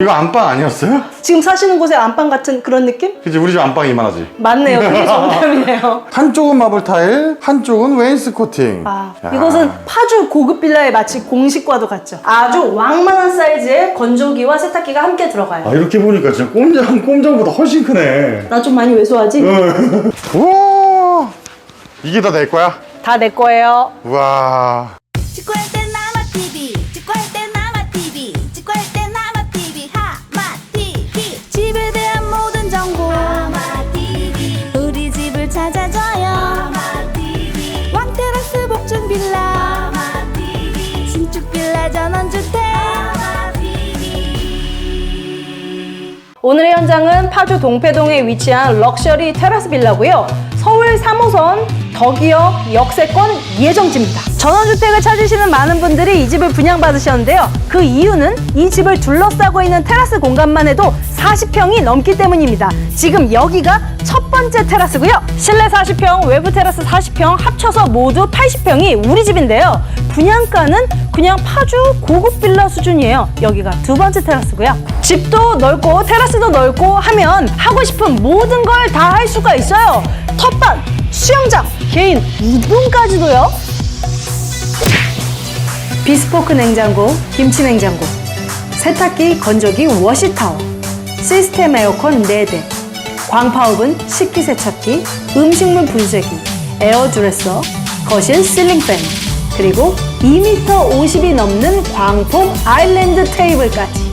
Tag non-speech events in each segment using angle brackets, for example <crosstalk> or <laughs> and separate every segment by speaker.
Speaker 1: 이거 안방 아니었어요?
Speaker 2: 지금 사시는 곳에 안방 같은 그런 느낌?
Speaker 1: 그치 우리 집 안방이 이만하지
Speaker 2: 맞네요. 그게 정답이네요. <laughs>
Speaker 1: 한쪽은 마블 타일 한쪽은 웨인스 코팅
Speaker 2: 아,
Speaker 1: 야.
Speaker 2: 이것은 파주 고급 빌라의 마치 공식과도 같죠. 아주 왕만한 사이즈의 건조기와 세탁기가 함께 들어가요.
Speaker 1: 아 이렇게 보니까 진짜 꼼장 꼼장보다 훨씬 크네
Speaker 2: 나 좀 많이 왜소하지? <laughs>
Speaker 1: 우와 이게 다 내 거야?
Speaker 2: 다 내 거예요.
Speaker 1: 우와
Speaker 3: 직구할
Speaker 2: 오늘의 현장은 파주 동패동에 위치한 럭셔리 테라스 빌라고요. 서울 3호선 덕이역 역세권 예정지입니다. 전원주택을 찾으시는 많은 분들이 이 집을 분양받으셨는데요. 그 이유는 이 집을 둘러싸고 있는 테라스 공간만 해도 40평이 넘기 때문입니다. 지금 여기가 첫 번째 테라스고요. 실내 40평, 외부 테라스 40평 합쳐서 모두 80평이 우리 집인데요. 분양가는 그냥 파주 고급 빌라 수준이에요. 여기가 두 번째 테라스고요. 집도 넓고 테라스도 넓고 하면 하고 싶은 모든 걸 다 할 수가 있어요. 텃밭, 수영장, 개인 우동까지도요. 비스포크 냉장고, 김치 냉장고, 세탁기, 건조기, 워시타워, 시스템 에어컨 4대, 광파오븐, 식기세척기, 음식물 분쇄기, 에어드레서, 거실 실링팬, 그리고 2m 50이 넘는 광폭 아일랜드 테이블까지.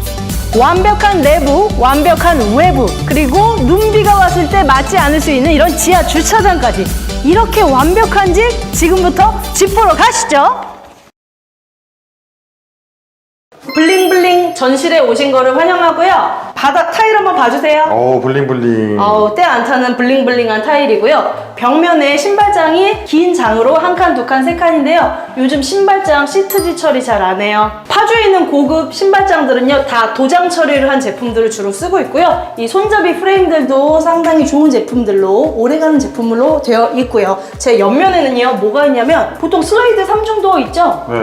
Speaker 2: 완벽한 내부, 완벽한 외부, 그리고 눈비가 왔을 때 맞지 않을 수 있는 이런 지하 주차장까지. 이렇게 완벽한 집 지금부터 집 보러 가시죠. 블링블링 전실에 오신 거를 환영하고요. 바닥 타일 한번 봐주세요.
Speaker 1: 오 블링블링
Speaker 2: 어우, 때 안 타는 블링블링한 타일이고요. 벽면에 신발장이 긴 장으로 한 칸, 두 칸, 세 칸인데요. 요즘 신발장 시트지 처리 잘 안 해요. 파주에 있는 고급 신발장들은요, 다 도장 처리를 한 제품들을 주로 쓰고 있고요. 이 손잡이 프레임들도 상당히 좋은 제품들로 오래가는 제품으로 되어 있고요. 제 옆면에는요, 뭐가 있냐면 보통 슬라이드 3중도 있죠?
Speaker 1: 네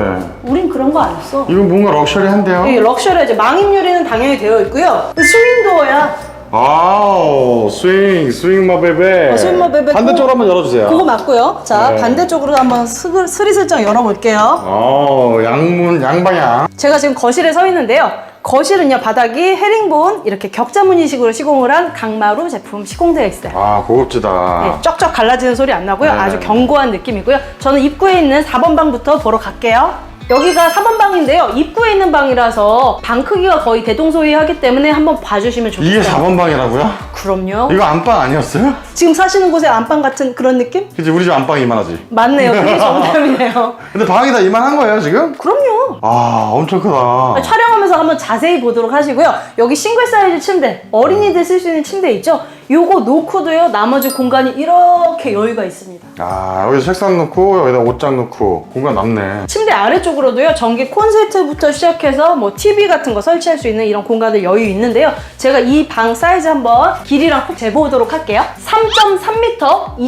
Speaker 2: 우린 그런 거안 했어.
Speaker 1: 이건 뭔가 럭셔리한데요?
Speaker 2: 이 럭셔리하죠. 망임 유리는 당연히 되어 있고요. 스윙도어야.
Speaker 1: 아우 스윙 스윙 마베베
Speaker 2: 어, 스윙 마베베.
Speaker 1: 반대쪽으로 한번 열어주세요
Speaker 2: 그거 맞고요. 자,
Speaker 1: 네.
Speaker 2: 반대쪽으로 한번 스글, 스리슬쩍 열어볼게요.
Speaker 1: 어 양문 양방향
Speaker 2: 제가 지금 거실에 서 있는데요. 거실은요, 바닥이 헤링본 이렇게 격자 무늬식으로 시공을 한 강마루 제품 시공되어 있어요.
Speaker 1: 아 고급지다
Speaker 2: 네, 쩍쩍 갈라지는 소리 안 나고요.
Speaker 1: 네.
Speaker 2: 아주 견고한 느낌이고요. 저는 입구에 있는 4번 방부터 보러 갈게요. 여기가 4번 방인데요. 입구에 있는 방이라서 방 크기가 거의 대동소이하기 때문에 한번 봐주시면 좋겠어요.
Speaker 1: 이게 4번 방이라고요?
Speaker 2: 그럼요.
Speaker 1: 이거 안방 아니었어요?
Speaker 2: 지금 사시는 곳에 안방 같은 그런 느낌?
Speaker 1: 그치 우리 집 안방이 이만하지
Speaker 2: 맞네요. 그게 <laughs> 정답이네요.
Speaker 1: 근데 방이 다 이만한 거예요 지금?
Speaker 2: 그럼요.
Speaker 1: 아 엄청 크다
Speaker 2: 촬영하면서 한번 자세히 보도록 하시고요. 여기 싱글 사이즈 침대, 어린이들 쓸 수 있는 침대 있죠? 요거 놓고도요, 나머지 공간이 이렇게 여유가 있습니다.
Speaker 1: 아 여기서 책상 넣고 여기다 옷장 넣고 공간 남네
Speaker 2: 침대 아래쪽으로도요, 전기 콘센트부터 시작해서 뭐 TV 같은 거 설치할 수 있는 이런 공간들 여유 있는데요. 제가 이 방 사이즈 한번 길이랑 꼭 재보도록 할게요. 3.3m,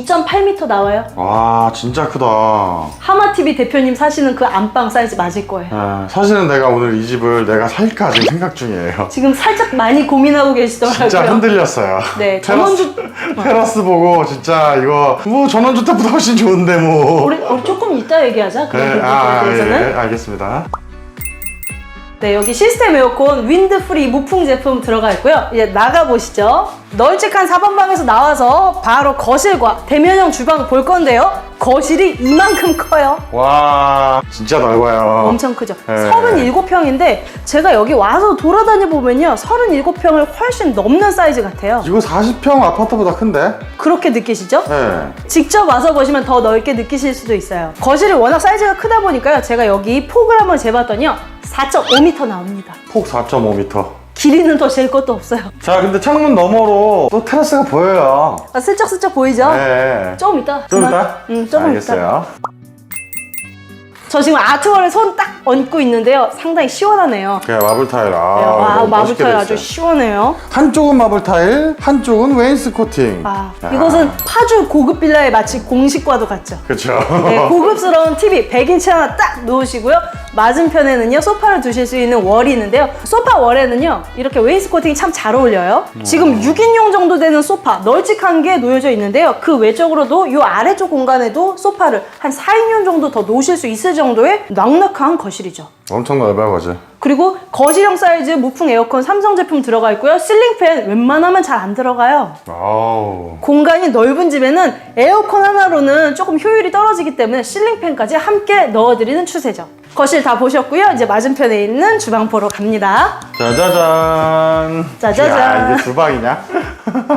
Speaker 2: 2.8m 나와요.
Speaker 1: 와 진짜 크다
Speaker 2: 하마TV 대표님 사시는 그 안방 사이즈 맞을 거예요.
Speaker 1: 아, 사실은 내가 오늘 이 집을 내가 살까 지금 생각 중이에요
Speaker 2: 지금 살짝 많이 고민하고 계시더라고요.
Speaker 1: 진짜 흔들렸어요
Speaker 2: 네, <laughs> 전원주-
Speaker 1: 테라스 보고 진짜 이거 뭐 전원주택보다 훨씬 좋은데 뭐
Speaker 2: 우리, 우리 조금 이따 얘기하자. 그런
Speaker 1: 네,
Speaker 2: 부분에
Speaker 1: 아, 예,
Speaker 2: 대해서는.
Speaker 1: 예, 알겠습니다
Speaker 2: 네, 여기 시스템 에어컨 윈드프리 무풍 제품 들어가 있고요. 이제 나가 보시죠. 널찍한 4번 방에서 나와서 바로 거실과 대면형 주방 볼 건데요. 거실이 이만큼 커요.
Speaker 1: 와 진짜 넓어요
Speaker 2: 엄청 크죠.
Speaker 1: 네.
Speaker 2: 37평인데 제가 여기 와서 돌아다녀 보면요. 37평을 훨씬 넘는 사이즈 같아요.
Speaker 1: 이거 40평 아파트보다 큰데?
Speaker 2: 그렇게 느끼시죠?
Speaker 1: 네
Speaker 2: 직접 와서 보시면 더 넓게 느끼실 수도 있어요. 거실이 워낙 사이즈가 크다 보니까요. 제가 여기 폭을 한번 재봤더니요. 4.5m 나옵니다.
Speaker 1: 폭 4.5m
Speaker 2: 길이는 더 잴 것도 없어요.
Speaker 1: 자 근데 창문 너머로 또 테라스가 보여요
Speaker 2: 아, 슬쩍슬쩍 보이죠?
Speaker 1: 네.
Speaker 2: 좀 이따.
Speaker 1: 좀
Speaker 2: 그만.
Speaker 1: 이따?
Speaker 2: 응, 조금 이따.
Speaker 1: 알겠어요
Speaker 2: 저 지금 아트월에 손 딱 얹고 있는데요. 상당히 시원하네요.
Speaker 1: 그래 마블 타일 아
Speaker 2: 와,
Speaker 1: 너무
Speaker 2: 마블
Speaker 1: 멋있게
Speaker 2: 타일 아주
Speaker 1: 됐어요.
Speaker 2: 시원해요.
Speaker 1: 한쪽은 마블 타일 한쪽은 웨인스 코팅
Speaker 2: 아, 이것은 파주 고급 빌라의 마치 공식과도 같죠.
Speaker 1: 그쵸
Speaker 2: 네, 고급스러운 TV 100인치 하나 딱 놓으시고요. 맞은편에는요 소파를 두실 수 있는 월이 있는데요 소파 월에는요 이렇게 웨이스코팅이 참 잘 어울려요 지금 6인용 정도 되는 소파 널찍한 게 놓여져 있는데요 그 외적으로도 이 아래쪽 공간에도 소파를 한 4인용 정도 더 놓으실 수 있을 정도 의 넉넉한 거실이죠
Speaker 1: 엄청 넓어요 거실
Speaker 2: 그리고 거실형 사이즈 무풍 에어컨 삼성 제품 들어가 있고요 실링팬 웬만하면 잘 안 들어가요
Speaker 1: 아우
Speaker 2: 공간이 넓은 집에는 에어컨 하나로는 조금 효율이 떨어지기 때문에 실링팬까지 함께 넣어드리는 추세죠. 거실 다 보셨고요. 이제 맞은편에 있는 주방 보러 갑니다.
Speaker 1: 짜자잔
Speaker 2: 짜자잔.
Speaker 1: 야, 이게 주방이냐?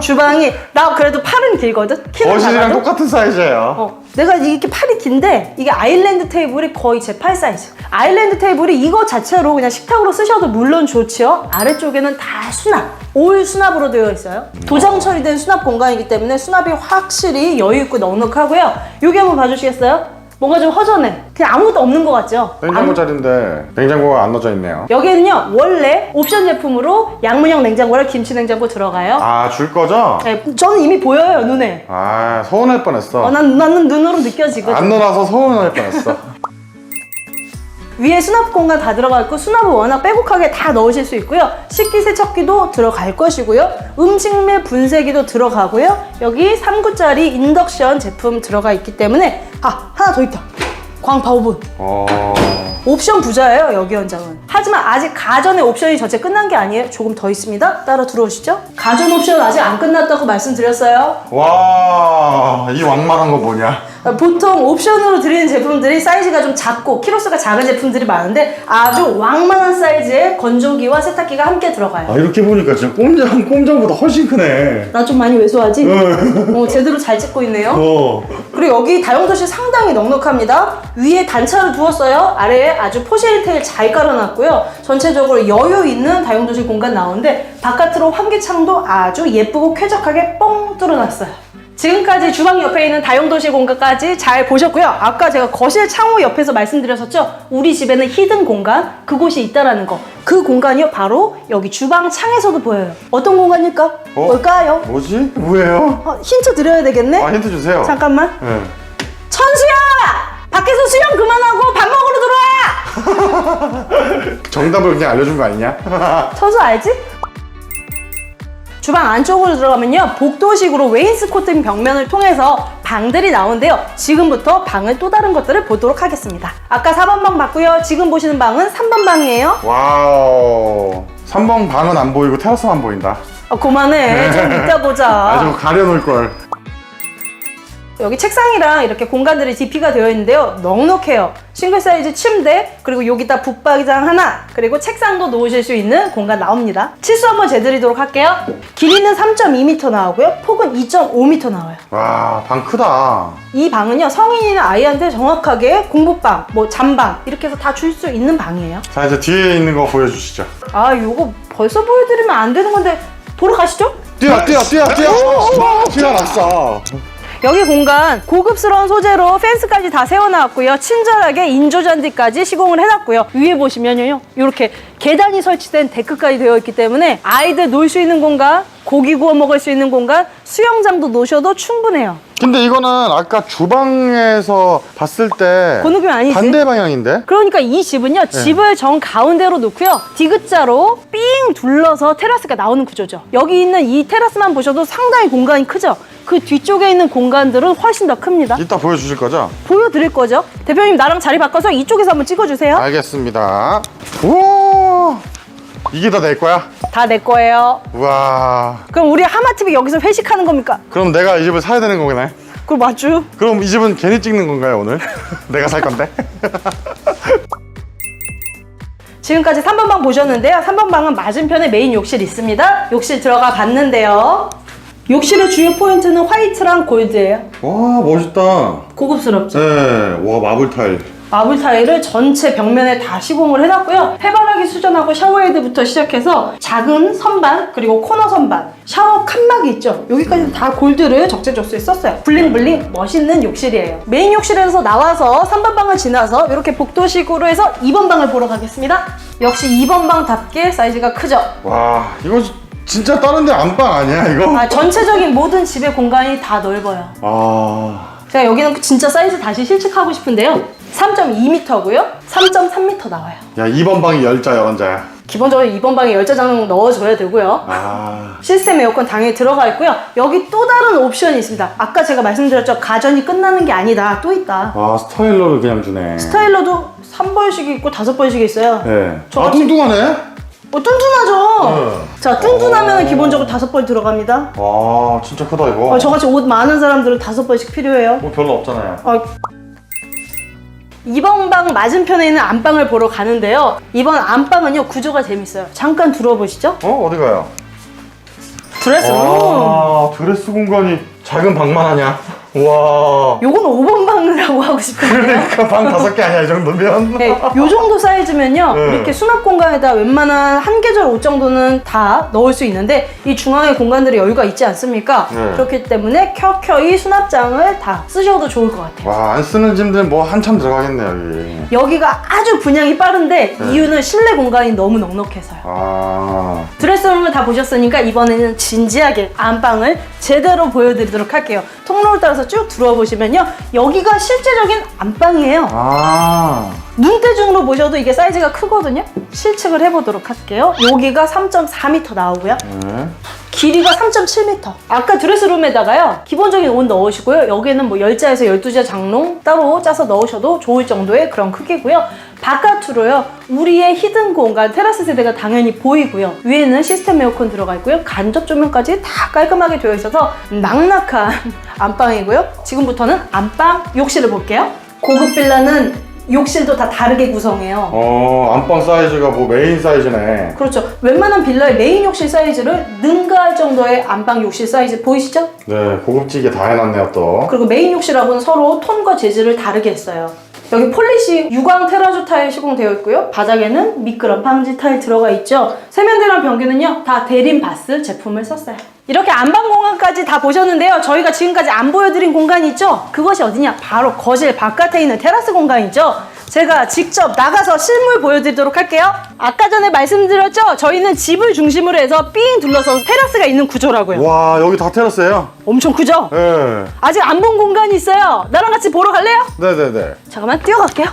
Speaker 2: 주방이 나 그래도 팔은 길거든. 키는 작아도.
Speaker 1: 똑같은 사이즈예요
Speaker 2: 어, 내가 이렇게 팔이 긴데 이게 아일랜드 테이블이 거의 제 팔 사이즈. 아일랜드 테이블이 이거 자체로 그냥 식탁으로 쓰셔도 물론 좋지요. 아래쪽에는 다 수납. 올 수납으로 되어 있어요. 도장 처리된 수납 공간이기 때문에 수납이 확실히 여유 있고 넉넉하고요. 여기 한번 봐주시겠어요? 뭔가 좀 허전해. 그냥 아무것도 없는 것 같죠?
Speaker 1: 냉장고 자리인데 냉장고가 안 넣어져 있네요
Speaker 2: 여기는요 원래 옵션 제품으로 양문형 냉장고랑 김치 냉장고 들어가요.
Speaker 1: 아 줄 거죠?
Speaker 2: 네, 저는 이미 보여요 눈에.
Speaker 1: 아 서운할 뻔했어
Speaker 2: 어, 난 나는 눈으로 느껴지거든.
Speaker 1: 안 넣어놔서 서운할 뻔했어 <laughs>
Speaker 2: 위에 수납 공간 다 들어가 있고 수납을 워낙 빼곡하게 다 넣으실 수 있고요. 식기세척기도 들어갈 것이고요. 음식물 분쇄기도 들어가고요. 여기 3구짜리 인덕션 제품 들어가 있기 때문에 아 하나 더 있다. 광파 오븐.
Speaker 1: 어...
Speaker 2: 옵션 부자예요 여기 현장은. 하지만 아직 가전의 옵션이 전체 끝난 게 아니에요. 조금 더 있습니다. 따라 들어오시죠. 가전 옵션 아직 안 끝났다고 말씀드렸어요.
Speaker 1: 와 이 왕만한 거 뭐냐?
Speaker 2: 보통 옵션으로 드리는 제품들이 사이즈가 좀 작고 키로수가 작은 제품들이 많은데 아주 왕만한 사이즈의 건조기와 세탁기가 함께 들어가요.
Speaker 1: 아 이렇게 보니까 진짜 꼼장 꼼장보다 훨씬 크네.
Speaker 2: 나 좀 많이 왜소하지? 어, 제대로 잘 찍고 있네요.
Speaker 1: 어.
Speaker 2: 그리고 여기 다용도실 상당히 넉넉합니다. 위에 단차를 두었어요. 아래에 아주 포시리테일 잘 깔아놨고요. 전체적으로 여유 있는 다용도실 공간 나오는데 바깥으로 환기창도 아주 예쁘고 쾌적하게 뻥 뚫어놨어요. 지금까지 주방 옆에 있는 다용도실 공간까지 잘 보셨고요. 아까 제가 거실 창호 옆에서 말씀드렸었죠. 우리 집에는 히든 공간, 그곳이 있다라는 거. 그 공간이요. 바로 여기 주방 창에서도 보여요. 어떤 공간일까?
Speaker 1: 어?
Speaker 2: 뭘까요?
Speaker 1: 뭐지? 뭐예요?
Speaker 2: 어, 힌트 드려야 되겠네?
Speaker 1: 아 힌트 주세요
Speaker 2: 잠깐만.
Speaker 1: 네.
Speaker 2: 천수야! <laughs>
Speaker 1: 정답을 그냥 알려준 거 아니냐? <laughs>
Speaker 2: 천수 알지? 주방 안쪽으로 들어가면요 복도식으로 웨인스코팅 벽면을 통해서 방들이 나오는데요. 지금부터 방을 또 다른 것들을 보도록 하겠습니다. 아까 4번 방 봤고요. 지금 보시는 방은 3번 방이에요.
Speaker 1: 와우. 3번 방은 안 보이고 테라스만 보인다.
Speaker 2: 어, 그만해. 좀 이따 보자.
Speaker 1: 아 좀 가려놓을 걸
Speaker 2: 여기 책상이랑 이렇게 공간들이 DP가 되어 있는데요. 넉넉해요. 싱글 사이즈 침대, 그리고 여기다 붙박이장 하나, 그리고 책상도 놓으실 수 있는 공간 나옵니다. 치수 한번 재드리도록 할게요. 길이는 3.2m 나오고요. 폭은 2.5m 나와요.
Speaker 1: 와 방 크다
Speaker 2: 이 방은요, 성인이나 아이한테 정확하게 공부방, 뭐 잠방, 이렇게 해서 다 줄 수 있는 방이에요.
Speaker 1: 자 이제 뒤에 있는 거 보여주시죠
Speaker 2: 아, 요거 벌써 보여드리면 안 되는 건데, 보러 가시죠?
Speaker 1: 뛰어 뛰어 뛰어 뛰어 티가 났어
Speaker 2: 여기 공간 고급스러운 소재로 펜스까지 다 세워놨고요. 친절하게 인조잔디까지 시공을 해놨고요. 위에 보시면요. 이렇게 계단이 설치된 데크까지 되어 있기 때문에 아이들 놀 수 있는 공간, 고기 구워 먹을 수 있는 공간, 수영장도 놓으셔도 충분해요.
Speaker 1: 근데 이거는 아까 주방에서 봤을 때
Speaker 2: 그 느낌 아니지?
Speaker 1: 반대 방향인데?
Speaker 2: 그러니까 이 집은요 집을 정 가운데로 놓고요 디귿자로 삥 둘러서 테라스가 나오는 구조죠 여기 있는 이 테라스만 보셔도 상당히 공간이 크죠 그 뒤쪽에 있는 공간들은 훨씬 더 큽니다
Speaker 1: 이따 보여주실 거죠?
Speaker 2: 보여드릴 거죠 대표님 나랑 자리 바꿔서 이쪽에서 한번 찍어주세요
Speaker 1: 알겠습니다 우와 이게 다 내 거야?
Speaker 2: 다 내 거예요.
Speaker 1: 우와.
Speaker 2: 그럼 우리 하마TV 여기서 회식하는 겁니까?
Speaker 1: 그럼 내가 이 집을 사야 되는 거네.
Speaker 2: 그럼 맞죠?
Speaker 1: 그럼 이 집은 괜히 찍는 건가요 오늘? <laughs> 내가 살 건데? <laughs>
Speaker 2: 지금까지 3번 방 보셨는데요. 3번 방은 맞은편에 메인 욕실 있습니다. 욕실 들어가 봤는데요. 욕실의 주요 포인트는 화이트랑 골드예요.
Speaker 1: 와 멋있다.
Speaker 2: 고급스럽죠?
Speaker 1: 네 와 마블 타일
Speaker 2: 마블 타일을 전체 벽면에 다 시공을 해놨고요. 해바라기 수전하고 샤워헤드부터 시작해서 작은 선반 그리고 코너 선반 샤워 칸막이 있죠. 여기까지 다 골드를 적재적소에 썼어요. 블링블링 멋있는 욕실이에요. 메인 욕실에서 나와서 3번 방을 지나서 이렇게 복도식으로 해서 2번 방을 보러 가겠습니다. 역시 2번 방답게 사이즈가 크죠.
Speaker 1: 와 이거 지- 진짜 다른 데 안방 아니야 이거?
Speaker 2: 아, 전체적인 모든 집의 공간이 다 넓어요.
Speaker 1: 아
Speaker 2: 제가 여기는 진짜 사이즈 다시 실측하고 싶은데요. 3.2m고요. 3.3m 나와요.
Speaker 1: 야 2번 방이 열자 11자야
Speaker 2: 기본적으로 이번 방에 열자장 넣어줘야 되고요.
Speaker 1: 아
Speaker 2: 시스템 에어컨 당연히 들어가 있고요. 여기 또 다른 옵션이 있습니다. 아까 제가 말씀드렸죠. 가전이 끝나는 게 아니다. 또 있다.
Speaker 1: 아, 스타일러를 그냥 주네
Speaker 2: 스타일러도 3번씩이 있고 5번씩이 있어요.
Speaker 1: 네.
Speaker 2: 저
Speaker 1: 아
Speaker 2: 같은-
Speaker 1: 뚱뚱하네
Speaker 2: 어, 뚱뚱하죠?
Speaker 1: 네.
Speaker 2: 자, 뚱뚱하면 기본적으로 5번 들어갑니다.
Speaker 1: 와 진짜 크다 이거
Speaker 2: 어, 저같이 옷 많은 사람들은 5번씩 필요해요.
Speaker 1: 뭐 별로 없잖아요
Speaker 2: 어, 이번 방 맞은편에 있는 안방을 보러 가는데요. 이번 안방은요, 구조가 재밌어요. 잠깐 들어보시죠.
Speaker 1: 어? 어디 가요?
Speaker 2: 드레스룸.
Speaker 1: 아 드레스 공간이 작은 방만 하냐 와
Speaker 2: 요건 5번 방이라고 하고 싶은데요.
Speaker 1: 그러니까 방 다섯 개 아니야 이 정도면 <laughs>
Speaker 2: 네, 요 정도 사이즈면요.
Speaker 1: 네.
Speaker 2: 이렇게 수납 공간에다 웬만한 한 계절 옷 정도는 다 넣을 수 있는데 이 중앙에 공간들이 여유가 있지 않습니까?
Speaker 1: 네.
Speaker 2: 그렇기 때문에 켜켜이 수납장을 다 쓰셔도 좋을 것 같아요.
Speaker 1: 와 안 쓰는 짐들 뭐 한참 들어가겠네 여기
Speaker 2: 여기가 아주 분양이 빠른데 이유는 실내 공간이 너무 넉넉해서요.
Speaker 1: 아
Speaker 2: 드레스룸을 다 보셨으니까 이번에는 진지하게 안방을 제대로 보여드리도록 할게요. 통로를 따라서 쭉 들어와 보시면요. 여기가 실제적인 안방이에요.
Speaker 1: 아.
Speaker 2: 눈대중으로 보셔도 이게 사이즈가 크거든요. 실측을 해보도록 할게요. 여기가 3.4m 나오고요.
Speaker 1: 네.
Speaker 2: 길이가 3.7m. 아까 드레스룸에다가요. 기본적인 옷 넣으시고요. 여기는 뭐 10자에서 12자 장롱 따로 짜서 넣으셔도 좋을 정도의 그런 크기고요. 바깥으로요. 우리의 히든 공간 테라스 세대가 당연히 보이고요. 위에는 시스템 에어컨 들어가 있고요. 간접 조명까지 다 깔끔하게 되어 있어서 낙낙한 안방이고요. 지금부터는 안방 욕실을 볼게요. 고급 빌라는 욕실도 다 다르게 구성해요.
Speaker 1: 어 안방 사이즈가 뭐 메인 사이즈네
Speaker 2: 그렇죠. 웬만한 빌라의 메인 욕실 사이즈를 능가할 정도의 안방 욕실 사이즈 보이시죠?
Speaker 1: 네 고급지게 다 해놨네요 또
Speaker 2: 그리고 메인 욕실하고는 서로 톤과 재질을 다르게 했어요. 여기 폴리시 유광 테라조 타일 시공되어 있고요. 바닥에는 미끄럼 방지 타일 들어가 있죠. 세면대랑 변기는요. 다 대림 바스 제품을 썼어요. 이렇게 안방 공간까지 다 보셨는데요. 저희가 지금까지 안 보여드린 공간이 있죠? 그것이 어디냐? 바로 거실 바깥에 있는 테라스 공간이죠. 제가 직접 나가서 실물 보여드리도록 할게요. 아까 전에 말씀드렸죠? 저희는 집을 중심으로 해서 삥 둘러서 테라스가 있는 구조라고요.
Speaker 1: 와 여기 다 테라스예요
Speaker 2: 엄청 크죠?
Speaker 1: 네
Speaker 2: 아직 안 본 공간이 있어요. 나랑 같이 보러 갈래요?
Speaker 1: 네네네
Speaker 2: 잠깐만 뛰어갈게요.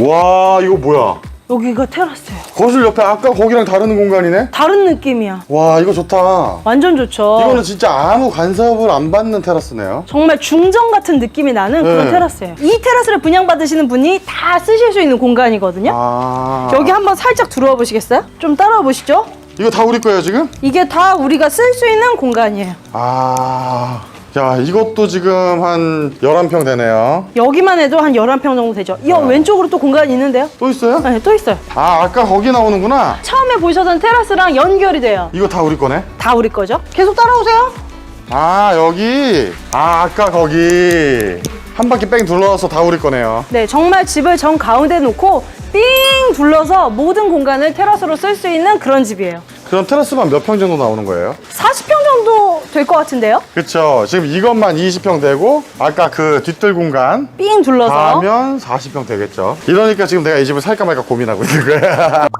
Speaker 1: 와 이거 뭐야
Speaker 2: 여기가 테라스예요.
Speaker 1: 거실 옆에 아까 거기랑 다른 공간이네
Speaker 2: 다른 느낌이야.
Speaker 1: 와 이거 좋다
Speaker 2: 완전 좋죠.
Speaker 1: 이거는 진짜 아무 간섭을 안 받는 테라스네요
Speaker 2: 정말 중정 같은 느낌이 나는 그런
Speaker 1: 네.
Speaker 2: 테라스예요. 이 테라스를 분양받으시는 분이 다 쓰실 수 있는 공간이거든요.
Speaker 1: 아
Speaker 2: 여기 한번 살짝 들어와 보시겠어요? 좀 따라와 보시죠.
Speaker 1: 이거 다 우리 거예요 지금?
Speaker 2: 이게 다 우리가 쓸 수 있는 공간이에요.
Speaker 1: 아... 야 이것도 지금 한 11평 되네요
Speaker 2: 여기만 해도 한 11평 정도 되죠. 이
Speaker 1: 어.
Speaker 2: 왼쪽으로 또 공간이 있는데요.
Speaker 1: 또 있어요?
Speaker 2: 네, 또 있어요.
Speaker 1: 아 아까 거기 나오는구나
Speaker 2: 처음에 보셨던 테라스랑 연결이 돼요.
Speaker 1: 이거 다 우리 거네
Speaker 2: 다 우리 거죠. 계속 따라오세요.
Speaker 1: 아 여기 아 아까 거기 한 바퀴 뺑 둘러서 다 우리 거네요
Speaker 2: 네, 정말 집을 정 가운데 놓고 삥 둘러서 모든 공간을 테라스로 쓸 수 있는 그런 집이에요.
Speaker 1: 그럼 테라스만 몇 평 정도 나오는 거예요?
Speaker 2: 40평 정도 될 것 같은데요?
Speaker 1: 그쵸 지금 이것만 20평 되고 아까 그 뒷뜰 공간
Speaker 2: 삥 둘러서.
Speaker 1: 다 하면 40평 되겠죠 이러니까 지금 내가 이 집을 살까 말까 고민하고 있는 거야 <laughs>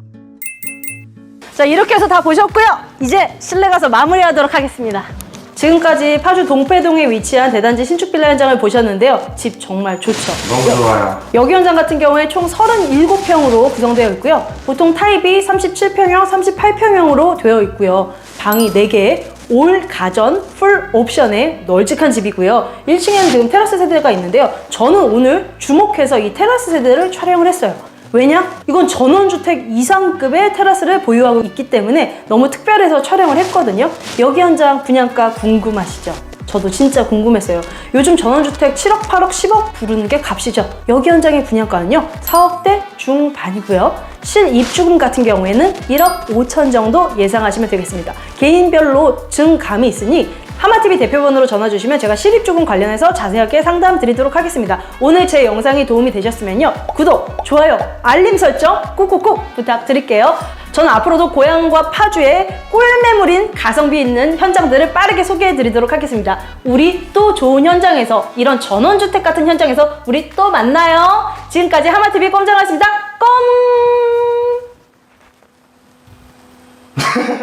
Speaker 2: 자, 이렇게 해서 다 보셨고요. 이제 실내 가서 마무리하도록 하겠습니다. 지금까지 파주 동패동에 위치한 대단지 신축 빌라 현장을 보셨는데요. 집 정말 좋죠.
Speaker 1: 너무 좋아요
Speaker 2: 여기 현장 같은 경우에 총 37평으로 구성되어 있고요. 보통 타입이 37평형, 38평형으로 되어 있고요. 방이 4개, 올 가전 풀 옵션의 널찍한 집이고요. 1층에는 지금 테라스 세대가 있는데요. 저는 오늘 주목해서 이 테라스 세대를 촬영을 했어요. 왜냐? 이건 전원주택 이상급의 테라스를 보유하고 있기 때문에 너무 특별해서 촬영을 했거든요. 여기 현장 분양가 궁금하시죠? 저도 진짜 궁금했어요. 요즘 전원주택 7억, 8억, 10억 부르는 게 값이죠. 여기 현장의 분양가는요, 4억대 중반이고요. 실입주금 같은 경우에는 1억 5천 정도 예상하시면 되겠습니다. 개인별로 증감이 있으니 하마TV 대표번호로 전화 주시면 제가 실입주금 관련해서 자세하게 상담 드리도록 하겠습니다. 오늘 제 영상이 도움이 되셨으면요. 구독, 좋아요, 알림 설정 꾹꾹꾹 부탁드릴게요. 저는 앞으로도 고향과 파주에 꿀매물인 가성비 있는 현장들을 빠르게 소개해 드리도록 하겠습니다. 우리 또 좋은 현장에서 이런 전원주택 같은 현장에서 우리 또 만나요. 지금까지 하마TV 꼼장아입니다. 꼼! <laughs>